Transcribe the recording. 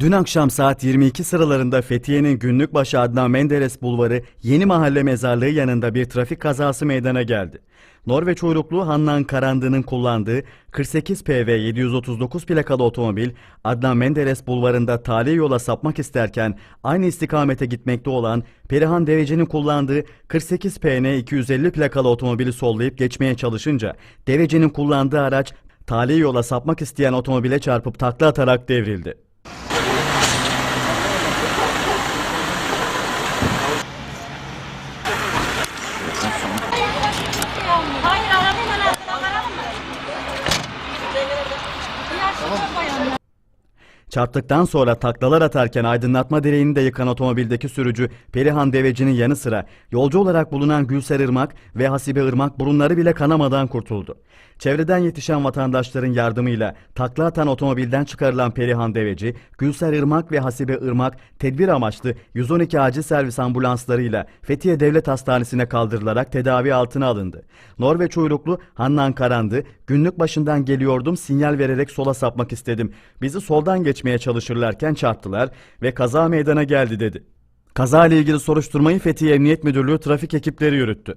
Dün akşam saat 22 sıralarında Fethiye'nin Günlükbaşı Adnan Menderes Bulvarı Yeni Mahalle Mezarlığı yanında bir trafik kazası meydana geldi. Norveç uyruklu Hannan Karandı'nın kullandığı 48 PV 739 plakalı otomobil Adnan Menderes Bulvarı'nda tali yola sapmak isterken aynı istikamete gitmekte olan Perihan Deveci'nin kullandığı 48 PN 250 plakalı otomobili sollayıp geçmeye çalışınca Deveci'nin kullandığı araç tali yola sapmak isteyen otomobile çarpıp takla atarak devrildi. Hayır arabanın arkasına bakalım mı? Yaşlı bayanlar. Çarptıktan sonra taklalar atarken aydınlatma direğini de yıkan otomobildeki sürücü Perihan Deveci'nin yanı sıra yolcu olarak bulunan Gülser Irmak ve Hasibe Irmak burunları bile kanamadan kurtuldu. Çevreden yetişen vatandaşların yardımıyla takla atan otomobilden çıkarılan Perihan Deveci, Gülser Irmak ve Hasibe Irmak tedbir amaçlı 112 acil servis ambulanslarıyla Fethiye Devlet Hastanesi'ne kaldırılarak tedavi altına alındı. Norveç uyruklu Hannan Karandı, günlük başından geliyordum sinyal vererek sola sapmak istedim. Bizi soldan geçmeye çalışırlarken çarptılar ve kaza meydana geldi dedi. Kaza ile ilgili soruşturmayı Fethiye Emniyet Müdürlüğü trafik ekipleri yürüttü.